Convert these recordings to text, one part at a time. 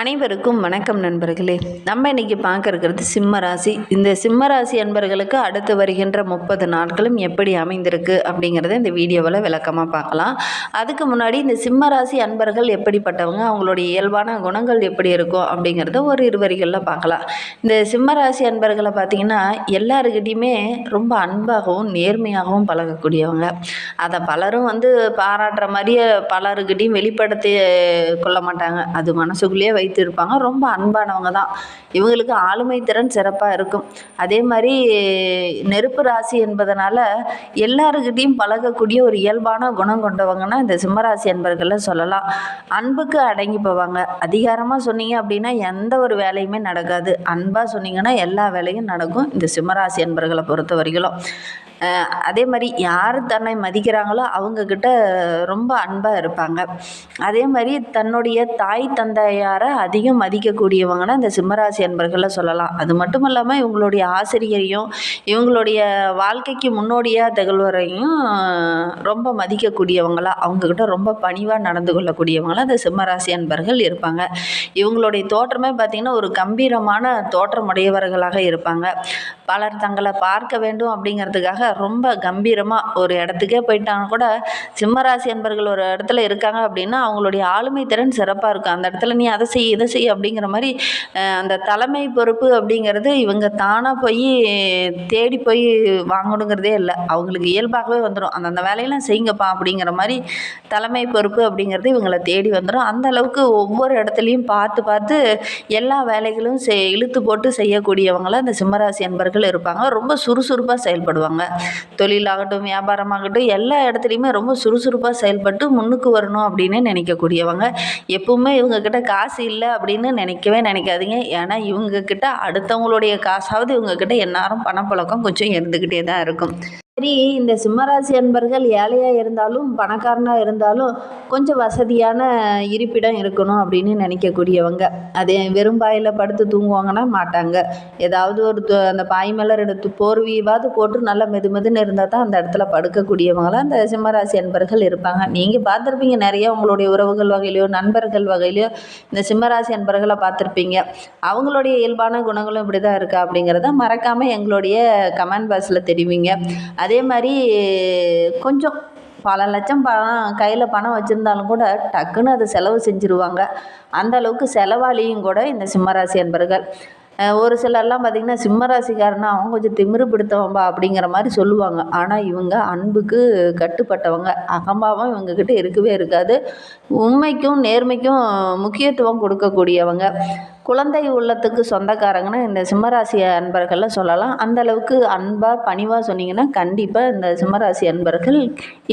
அனைவருக்கும் வணக்கம் நண்பர்களே. நம்ம இன்றைக்கி பார்க்க இருக்கிறது சிம்ம ராசி இந்த சிம்ம ராசி அன்பர்களுக்கு அடுத்து வருகின்ற முப்பது நாட்களும் எப்படி அமைந்திருக்கு அப்படிங்கிறத இந்த வீடியோவில் விளக்கமாக பார்க்கலாம். அதுக்கு முன்னாடி இந்த சிம்ம ராசி அன்பர்கள் எப்படிப்பட்டவங்க அவங்களுடைய இயல்பான குணங்கள் எப்படி இருக்கும் அப்படிங்கிறத ஒரு இரு வரிகளில் பார்க்கலாம். இந்த சிம்ம ராசி அன்பர்களை பார்த்திங்கன்னா எல்லாருக்கிட்டையுமே ரொம்ப அன்பாகவும் நேர்மையாகவும் பழகக்கூடியவங்க. அதை பலரும் வந்து பாராட்டுற மாதிரியே பலருக்கிட்டையும் வெளிப்படுத்தி கொள்ள மாட்டாங்க. அது மனசுக்குள்ளேயே வைத்திருப்பாங்க. ரொம்ப அன்பானவங்க தான். இவங்களுக்கு ஆளுமை திறன் சிறப்பாக இருக்கும். அதே மாதிரி நெருப்பு ராசி என்பதனால எல்லாருக்கிட்டையும் பழகக்கூடிய ஒரு இயல்பான குணம் கொண்டவங்கன்னா இந்த சிம்மராசி என்பர்களை சொல்லலாம். அன்புக்கு அடங்கி போவாங்க அதிகாரமாக சொன்னீங்க அப்படின்னா எந்த ஒரு வேலையுமே நடக்காது. அன்பாக சொன்னீங்கன்னா எல்லா வேலையும் நடக்கும். இந்த சிம்மராசி என்பர்களை பொறுத்த வரைக்கும் அதே மாதிரி யார் தன்னை மதிக்கிறாங்களோ அவங்கக்கிட்ட ரொம்ப அன்பாக இருப்பாங்க. அதே மாதிரி தன்னுடைய தாய் தந்தையாரை அதிகம் மதிக்கக்கூடியவங்கன்னா இந்த சிம்மராசி அன்பர்களை சொல்லலாம். அது மட்டும் இல்லாமல் இவங்களுடைய ஆசிரியரையும் இவங்களுடைய வாழ்க்கைக்கு முன்னோடியாக திகழ்வரையும் ரொம்ப மதிக்கக்கூடியவங்களா அவங்கக்கிட்ட ரொம்ப பணிவாக நடந்து கொள்ளக்கூடியவங்களா இந்த சிம்மராசி அன்பர்கள் இருப்பாங்க. இவங்களுடைய தோற்றமே பார்த்திங்கன்னா ஒரு கம்பீரமான தோற்றமுடையவர்களாக இருப்பாங்க. பலர் தங்களை பார்க்க வேண்டும் அப்படிங்கிறதுக்காக ரொம்ப கம்பீரமாக ஒரு இடத்துக்கே போயிட்டாங்க. கூட சிம்மராசி என்பர்கள் ஒரு இடத்துல இருக்காங்க அப்படின்னா அவங்களுடைய ஆளுமை திறன் சிறப்பாக இருக்கும். அந்த இடத்துல நீ அதை செய் இதை செய் அப்படிங்கிற மாதிரி அந்த தலைமை பொறுப்பு அப்படிங்கிறது இவங்க தானாக போய் தேடி போய் வாங்கணுங்கிறதே இல்லை. அவங்களுக்கு இயல்பாகவே வந்துடும் அந்தந்த வேலையெல்லாம் செய்யுங்கப்பா அப்படிங்கிற மாதிரி தலைமை பொறுப்பு அப்படிங்கிறது இவங்களை தேடி வந்துடும் அந்த அளவுக்கு ஒவ்வொரு இடத்துலையும் பார்த்து பார்த்து எல்லா வேலைகளும் செய் இழுத்து போட்டு செய்யக்கூடியவங்களை அந்த சிம்மராசி அன்பர்கள் இருப்பாங்க. ரொம்ப சுறுசுறுப்பாக செயல்படுவாங்க. தொழிலாகட்டும் வியாபாரமாகட்டும் எல்லா இடத்துலையுமே ரொம்ப சுறுசுறுப்பாக செயல்பட்டு முன்னுக்கு வரணும் அப்படின்னு நினைக்கக்கூடியவங்க. எப்பவுமே இவங்கக்கிட்ட காசு இல்லை அப்படின்னு நினைக்கவே நினைக்காதீங்க. ஏன்னா இவங்கக்கிட்ட அடுத்தவங்களுடைய காசாவது இவங்கக்கிட்ட எந்நேரம் பணப்பழக்கம் கொஞ்சம் இருந்துக்கிட்டே தான் இருக்கும். சரி இந்த சிம்மராசி அன்பர்கள் ஏழையாக இருந்தாலும் பணக்காரனாக இருந்தாலும் கொஞ்சம் வசதியான இருப்பிடம் இருக்கணும் அப்படின்னு நினைக்கக்கூடியவங்க. அதே வெறும் பாயில் படுத்து தூங்குவாங்கன்னா மாட்டாங்க. ஏதாவது ஒரு அந்த பாய் மேலே எடுத்து போர்வியவாது போட்டு நல்லா மெது மெதுன்னு இருந்தால் தான் அந்த இடத்துல படுக்கக்கூடியவங்களாம் அந்த சிம்மராசி அன்பர்கள் இருப்பாங்க. நீங்கள் பார்த்துருப்பீங்க நிறைய உங்களுடைய உறவுகள் வகையிலையோ நண்பர்கள் வகையிலையோ இந்த சிம்மராசி அன்பர்களை பார்த்துருப்பீங்க. அவங்களுடைய இயல்பான குணங்களும் இப்படி தான் இருக்கா அப்படிங்கிறத மறக்காமல் எங்களுடைய கமெண்ட் பாக்ஸில் தெரிவிங்க. அதே மாதிரி கொஞ்சம் பல லட்சம் பணம் கையில் பணம் வச்சுருந்தாலும் கூட டக்குன்னு அதை செலவு செஞ்சுருவாங்க. அந்த அளவுக்கு செலவாளியும் கூட இந்த சிம்மராசி அன்பர்கள். ஒரு சிலர்லாம் பார்த்திங்கன்னா சிம்மராசிக்காரனா அவங்க கொஞ்சம் திமிரு பிடித்தவன்பா அப்படிங்கிற மாதிரி சொல்லுவாங்க. ஆனால் இவங்க அன்புக்கு கட்டுப்பட்டவங்க. அகம்பாவம் இவங்கக்கிட்ட இருக்கவே இருக்காது. உண்மைக்கும் நேர்மைக்கும் முக்கியத்துவம் கொடுக்கக்கூடியவங்க. குழந்தை உள்ளத்துக்கு சொந்தக்காரங்கன்னா இந்த சிம்மராசி அன்பர்களை சொல்லலாம். அந்த அளவுக்கு அன்பாக பணிவாக சொன்னீங்கன்னா கண்டிப்பாக இந்த சிம்மராசி அன்பர்கள்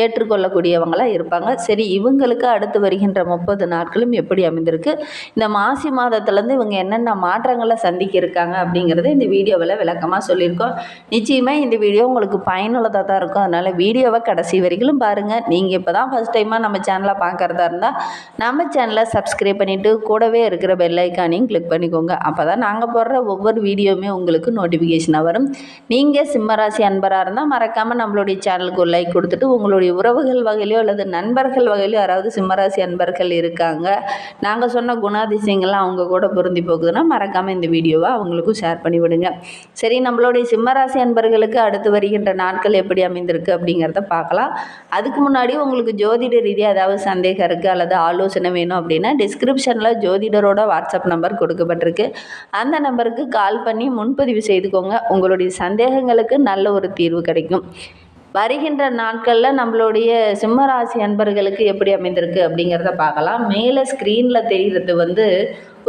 ஏற்றுக்கொள்ளக்கூடியவங்களா இருப்பாங்க. சரி இவங்களுக்கு அடுத்து வருகின்ற முப்பது நாட்களும் எப்படி அமைந்திருக்கு? இந்த மாசி மாதத்துலேருந்து இவங்க என்னென்ன மாற்றங்களை சந்திக்க இருக்காங்க அப்படிங்கிறத இந்த வீடியோவில் விளக்கமாக சொல்லியிருக்கோம். நிச்சயமாக இந்த வீடியோ உங்களுக்கு பயனுள்ளதாக தான் இருக்கும். அதனால் வீடியோவை கடைசி வரைக்கும் பாருங்கள் நீங்கள் இப்போ தான் ஃபஸ்ட் டைமாக நம்ம சேனலை பார்க்குறதா இருந்தால் நம்ம சேனலை சப்ஸ்கிரைப் பண்ணிவிட்டு கூடவே இருக்கிற பெல்லைக்கானையும் கிளிக் கிளிக் பண்ணிக்கோங்க. அப்போ தான் நாங்கள் போடுற ஒவ்வொரு வீடியோவுமே உங்களுக்கு நோட்டிஃபிகேஷனாக வரும். நீங்கள் சிம்மராசி அன்பராக இருந்தால் மறக்காமல் நம்மளுடைய சேனலுக்கு ஒரு லைக் கொடுத்துட்டு உங்களுடைய உறவுகள் வகையிலையோ அல்லது நண்பர்கள் வகையிலையோ யாராவது சிம்மராசி அன்பர்கள் இருக்காங்க. நாங்கள் சொன்ன குணாதிசயங்கள்லாம் அவங்க கூட பொருந்தி போகுதுன்னா மறக்காமல் இந்த வீடியோவை அவங்களுக்கும் ஷேர் பண்ணி விடுங்க. சரி நம்மளுடைய சிம்மராசி அன்பர்களுக்கு அடுத்து வருகின்ற நாட்கள் எப்படி அமைந்திருக்கு அப்படிங்கிறத பார்க்கலாம். அதுக்கு முன்னாடி உங்களுக்கு ஜோதிட ரீதியாக ஏதாவது சந்தேகம் இருக்குது அல்லது ஆலோசனை வேணும் அப்படின்னா டிஸ்கிரிப்ஷனில் ஜோதிடரோட வாட்ஸ்அப் நம்பர் கொடுக்கப்பட்டிருக்கு. அந்த நம்பருக்கு கால் பண்ணி முன்பதிவு செய்துக்கோங்க. உங்களுடைய சந்தேகங்களுக்கு நல்ல ஒரு தீர்வு கிடைக்கும். வருகின்ற நாட்களில் நம்மளுடைய சிம்மராசி அன்பர்களுக்கு எப்படி அமைந்திருக்கு அப்படிங்கிறத பார்க்கலாம். மேலே ஸ்க்ரீனில் தெரிகிறது வந்து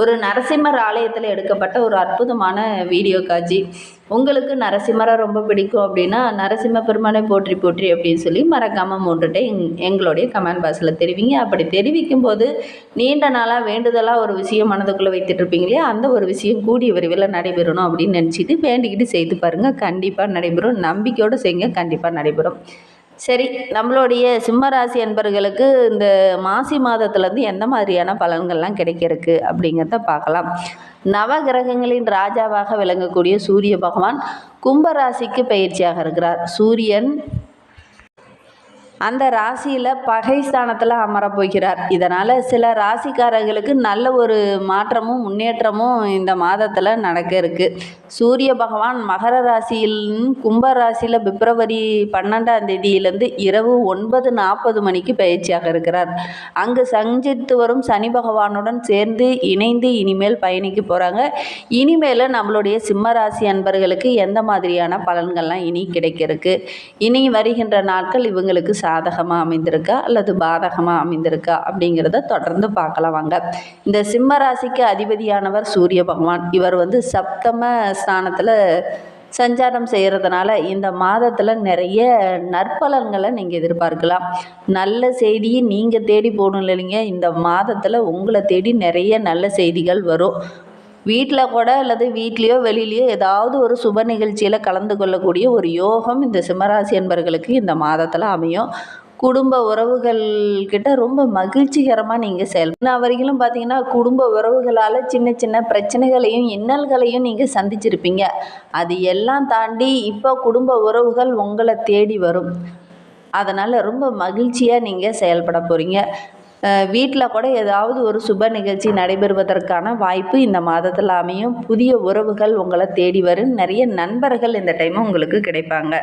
ஒரு நரசிம்மர் ஆலயத்தில் எடுக்கப்பட்ட ஒரு அற்புதமான வீடியோ காட்சி உங்களுக்கு நரசிம்மரை ரொம்ப பிடிக்கும் அப்படின்னா நரசிம்ம பெருமானை போற்றி போற்றி அப்படின்னு சொல்லி மறக்காமல் மூன்றுட்டே எங் எங்களுடைய கமெண்ட் பாக்ஸில் தெரிவிங்க. அப்படி தெரிவிக்கும் போது நீண்ட நாளாக வேண்டுதலாக ஒரு விஷயம் மனதுக்குள்ளே வைத்துட்டு இருப்பீங்க இல்லையா? அந்த ஒரு விஷயம் கூடிய விரைவில் நடைபெறணும் அப்படின்னு நினச்சிட்டு வேண்டிக்கிட்டு செய்து பாருங்கள் கண்டிப்பாக நடைபெறும். நம்பிக்கையோடு செய்யுங்க. கண்டிப்பாக நடைபெறும். சரி நம்மளுடைய சிம்மராசி அன்பர்களுக்கு இந்த மாசி மாதத்துலேருந்து எந்த மாதிரியான பலன்கள்லாம் கிடைக்கிறதுக்கு அப்படிங்கிறத பார்க்கலாம். நவகிரகங்களின் ராஜாவாக விளங்கக்கூடிய சூரிய பகவான் கும்பராசிக்கு பயிற்சியாக இருக்கிறார். சூரியன் அந்த ராசியில் பகை ஸ்தானத்தில் போகிறார். இதனால் சில ராசிக்காரர்களுக்கு நல்ல ஒரு மாற்றமும் முன்னேற்றமும் இந்த மாதத்தில் நடக்க இருக்குது சூரிய பகவான் மகர ராசியில் கும்ப ராசியில் பிப்ரவரி பன்னெண்டாம் தேதியிலேருந்து இரவு ஒன்பது நாற்பது மணிக்கு பயிற்சியாக இருக்கிறார். அங்கு சஞ்சித்து வரும் சனி பகவானுடன் சேர்ந்து இணைந்து இனிமேல் பயணிக்க போகிறாங்க இனிமேல் நம்மளுடைய சிம்ம ராசி அன்பர்களுக்கு எந்த மாதிரியான பலன்கள்லாம் இனி கிடைக்கிறதுக்கு இனி வருகின்ற நாட்கள் இவங்களுக்கு சாதகமாக அமைந்திருக்கா அல்லது பாதகமாக அமைந்திருக்கா அப்படிங்கிறத தொடர்ந்து பார்க்கலாம் வாங்க. இந்த சிம்ம ராசிக்கு அதிபதியானவர் சூரிய பகவான். இவர் வந்து சப்தம ஸ்தானத்தில் சஞ்சாரம் செய்கிறதுனால இந்த மாதத்தில் நிறைய நற்பலன்களை நீங்கள் எதிர்பார்க்கலாம். நல்ல செய்தியை நீங்கள் தேடி போகணும் இல்லைங்க. இந்த மாதத்தில் உங்களை தேடி நிறைய நல்ல செய்திகள் வரும். வீட்டில் கூட அல்லது வீட்லேயோ வெளியிலையோ ஏதாவது ஒரு சுப நிகழ்ச்சியில் கலந்து கொள்ளக்கூடிய ஒரு யோகம் இந்த சிம்மராசி என்பர்களுக்கு இந்த மாதத்தில் அமையும். குடும்ப உறவுகள்கிட்ட ரொம்ப மகிழ்ச்சிகரமாக நீங்கள் செயல் நான் வரைக்கும் பார்த்தீங்கன்னா குடும்ப உறவுகளால் சின்ன சின்ன பிரச்சனைகளையும் இன்னல்களையும் நீங்கள் சந்திச்சிருப்பீங்க. அது எல்லாம் தாண்டி இப்போ குடும்ப உறவுகள் உங்களை தேடி வரும். அதனால் ரொம்ப மகிழ்ச்சியாக நீங்கள் செயல்பட போகிறீங்க வீட்டில் கூட ஏதாவது ஒரு சுப நிகழ்ச்சி நடைபெறுவதற்கான வாய்ப்பு இந்த மாதத்தில் அமையும். புதிய உறவுகள் உங்களை தேடி வரும். நிறைய நண்பர்கள் இந்த டைம் உங்களுக்கு கிடைப்பாங்க.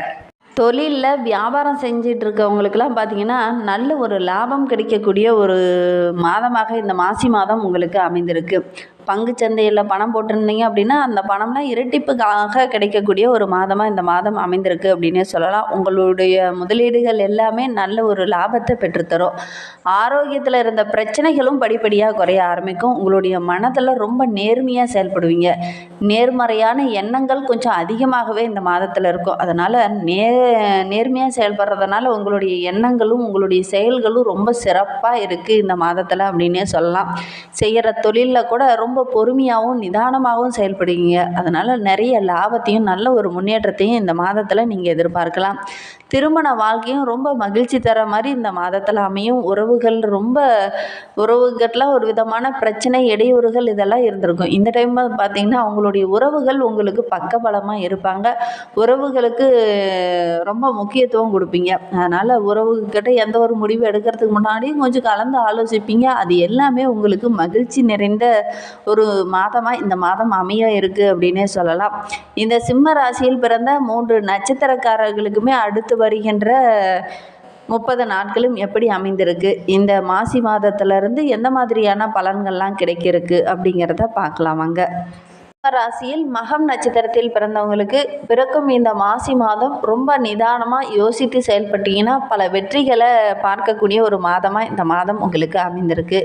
தொழிலில் வியாபாரம் செஞ்சிட்டு இருக்கவங்களுக்கெல்லாம் பார்த்தீங்கன்னா நல்ல ஒரு லாபம் கிடைக்கக்கூடிய ஒரு மாதமாக இந்த மாசி மாதம் உங்களுக்கு அமைந்திருக்கு. பங்குச்சந்தையில் பணம் போட்டிருந்தீங்க அப்படின்னா அந்த பணம்லாம் இரட்டிப்புக்காக கிடைக்கக்கூடிய ஒரு மாதமாக இந்த மாதம் அமைந்திருக்கு அப்படின்னே சொல்லலாம். உங்களுடைய முதலீடுகள் எல்லாமே நல்ல ஒரு லாபத்தை பெற்றுத்தரும். ஆரோக்கியத்தில் இருந்த பிரச்சனைகளும் படிப்படியாக குறைய ஆரம்பிக்கும். உங்களுடைய மனதில் ரொம்ப நேர்மையாக செயல்படுவீங்க. நேர்மறையான எண்ணங்கள் கொஞ்சம் அதிகமாகவே இந்த மாதத்தில் இருக்கும். அதனால் நே நேர்மையாக செயல்படுறதுனால உங்களுடைய எண்ணங்களும் உங்களுடைய செயல்களும் ரொம்ப சிறப்பாக இருக்குது இந்த மாதத்தில் அப்படின்னே சொல்லலாம். செய்கிற தொழிலில் கூட ரொம்ப பொறுமையாகவும் நிதானமாகவும் செயல்படுவீங்க. அதனால் நிறைய லாபத்தையும் நல்ல ஒரு முன்னேற்றத்தையும் இந்த மாதத்தில் நீங்கள் எதிர்பார்க்கலாம். திருமண வாழ்க்கையும் ரொம்ப மகிழ்ச்சி தர மாதிரி இந்த மாதத்தில் அமையும். உறவுகள் ரொம்ப உறவுகள்ல ஒரு விதமான பிரச்சனை இடையூறுகள் இதெல்லாம் இருந்திருக்கும். இந்த டைம் பார்த்தீங்கன்னா அவங்களுடைய உறவுகள் உங்களுக்கு பக்கபலமாக இருப்பாங்க. உறவுகளுக்கு ரொம்ப முக்கியத்துவம் கொடுப்பீங்க. அதனால் உறவுகிட்ட எந்த ஒரு முடிவு எடுக்கிறதுக்கு முன்னாடியும் கொஞ்சம் கலந்து ஆலோசிப்பீங்க. அது எல்லாமே உங்களுக்கு மகிழ்ச்சி நிறைந்த ஒரு மாதமாக இந்த மாதம் அமைய இருக்குது அப்படின்னே சொல்லலாம். இந்த சிம்ம ராசியில் பிறந்த மூன்று நட்சத்திரக்காரர்களுக்குமே அடுத்து வருகின்ற முப்பது நாட்களும் எப்படி அமைந்திருக்கு? இந்த மாசி மாதத்திலிருந்து எந்த மாதிரியான பலன்கள்லாம் கிடைக்கிருக்கு அப்படிங்கிறத பார்க்கலாம் வாங்க. ராசியில் மகம் நட்சத்திரத்தில் பிறந்தவங்களுக்கு பிறக்கும் இந்த மாசி மாதம் ரொம்ப நிதானமாக யோசித்து செயல்பட்டீங்கன்னா பல வெற்றிகளை பார்க்கக்கூடிய ஒரு மாதமாக இந்த மாதம் உங்களுக்கு அமைந்திருக்கு.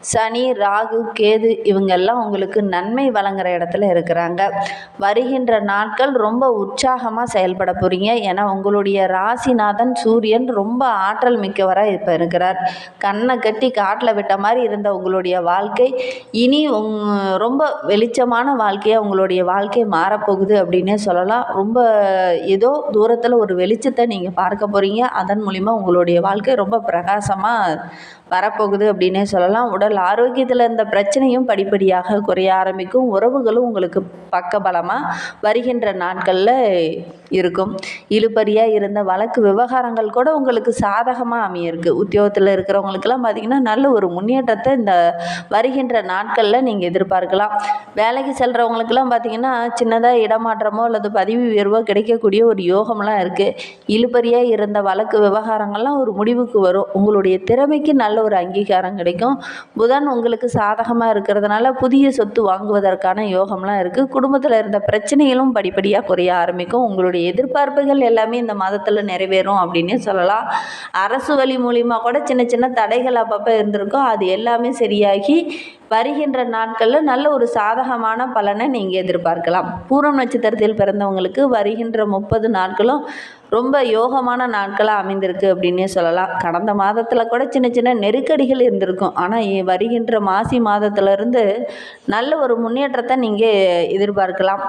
சனி ராகு கேது இவங்கெல்லாம் உங்களுக்கு நன்மை வழங்குற இடத்துல இருக்கிறாங்க. வருகின்ற நாட்கள் ரொம்ப உற்சாகமாக செயல்பட போகிறீங்க ஏன்னா உங்களுடைய ராசிநாதன் சூரியன் ரொம்ப ஆற்றல் மிக்கவராக இப்போ இருக்கிறார். கண்ணை கட்டி காட்டில் விட்ட மாதிரி இருந்த உங்களுடைய வாழ்க்கை இனி உங் ரொம்ப வெளிச்சமான வாழ்க்கையாக உங்களுடைய வாழ்க்கை மாறப்போகுது அப்படின்னே சொல்லலாம். ரொம்ப ஏதோ தூரத்தில் ஒரு வெளிச்சத்தை நீங்கள் பார்க்க போகிறீங்க அதன் மூலிமா உங்களுடைய வாழ்க்கை ரொம்ப பிரகாசமாக வரப்போகுது அப்படின்னே சொல்லலாம். உடல் ஆரோக்கியத்தில் இருந்த பிரச்சனையும் படிப்படியாக குறைய ஆரம்பிக்கும். உறவுகளும் உங்களுக்கு பக்கபலமாக வருகின்ற நாட்களில் இருக்கும். இழுபறியாக இருந்த வழக்கு விவகாரங்கள் கூட உங்களுக்கு சாதகமாக அமையிருக்கு. உத்தியோகத்தில் இருக்கிறவங்களுக்கெல்லாம் பார்த்திங்கன்னா நல்ல ஒரு முன்னேற்றத்தை இந்த வருகின்ற நாட்களில் நீங்கள் எதிர்பார்க்கலாம். வேலைக்கு செல்கிறவங்களுக்கெல்லாம் பார்த்திங்கன்னா சின்னதாக இடமாற்றமோ அல்லது பதவி உயர்வோ கிடைக்கக்கூடிய ஒரு யோகம்லாம் இருக்குது இழுபறியாக இருந்த வழக்கு விவகாரங்கள்லாம் ஒரு முடிவுக்கு வரும். உங்களுடைய திறமைக்கு நல்ல ஒரு அங்கீகாரம் கிடைக்கும். புதன் உங்களுக்கு சாதகமாக இருக்கிறதுனால புதிய சொத்து வாங்குவதற்கான யோகம்லாம் இருக்குது குடும்பத்தில் இருந்த பிரச்சனைகளும் படிப்படியாக குறைய ஆரம்பிக்கும். உங்களுடைய எதிர்பார்ப்புகள் எல்லாமே இந்த மாதத்தில் நிறைவேறும் அப்படின்னே சொல்லலாம். அரசு வழி மூலிமா கூட சின்ன சின்ன தடைகள் அப்பப்போ இருந்திருக்கும். அது எல்லாமே சரியாகி வருகின்ற நாட்களில் நல்ல ஒரு சாதகமான பலனை நீங்கள் எதிர்பார்க்கலாம். பூரம் நட்சத்திரத்தில் பிறந்தவங்களுக்கு வருகின்ற முப்பது நாட்களும் ரொம்ப யோகமான நாட்களாக அமைந்திருக்கு அப்படின்னே சொல்லலாம். கடந்த மாதத்தில் கூட சின்ன சின்ன நெருக்கடிகள் இருந்திருக்கும். ஆனால் வருகின்ற மாசி மாதத்திலிருந்து நல்ல ஒரு முன்னேற்றத்தை நீங்கள் எதிர்பார்க்கலாம்.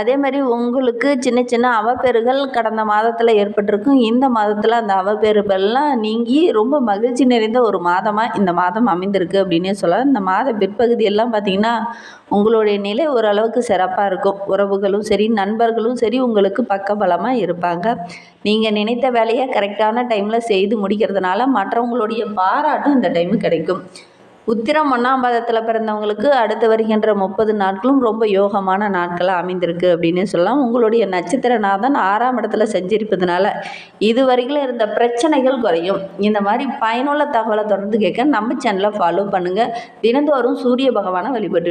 அதே மாதிரி உங்களுக்கு சின்ன சின்ன அவப்பேறுகள் கடந்த மாதத்தில் ஏற்பட்டிருக்கும். இந்த மாதத்தில் அந்த அவப்பேறுகள்லாம் நீங்கி ரொம்ப மகிழ்ச்சி நிறைந்த ஒரு மாதமாக இந்த மாதம் அமைந்திருக்கு அப்படின்னே சொல்லலாம். இந்த மாத பிற்பகுதியெல்லாம் பார்த்தீங்கன்னா பார்த்திங்கன்னா உங்களுடைய நிலை ஓரளவுக்கு சிறப்பாக இருக்கும். உறவுகளும் சரி நண்பர்களும் சரி உங்களுக்கு பக்கபலமாக இருப்பாங்க. நீங்கள் நினைத்த வேலையை கரெக்டான டைமில் செய்து முடிக்கிறதுனால மற்றவங்களுடைய பாராட்டும் இந்த டைமு கிடைக்கும். உத்திரம் ஒன்றாம் பாதத்தில் பிறந்தவங்களுக்கு அடுத்து வருகின்ற முப்பது நாட்களும் ரொம்ப யோகமான நாட்களாக அமைந்திருக்கு அப்படின்னு சொல்லலாம். உங்களுடைய நட்சத்திரநாதன் ஆறாம் இடத்துல செஞ்சிருப்பதுனால இதுவரைக்கும் இருந்த பிரச்சனைகள் குறையும். இந்த மாதிரி பயனுள்ள தகவலை தொடர்ந்து கேட்க நம்ம சேனலை ஃபாலோ பண்ணுங்கள் தினந்தோறும் சூரிய பகவானை வழிபட்டு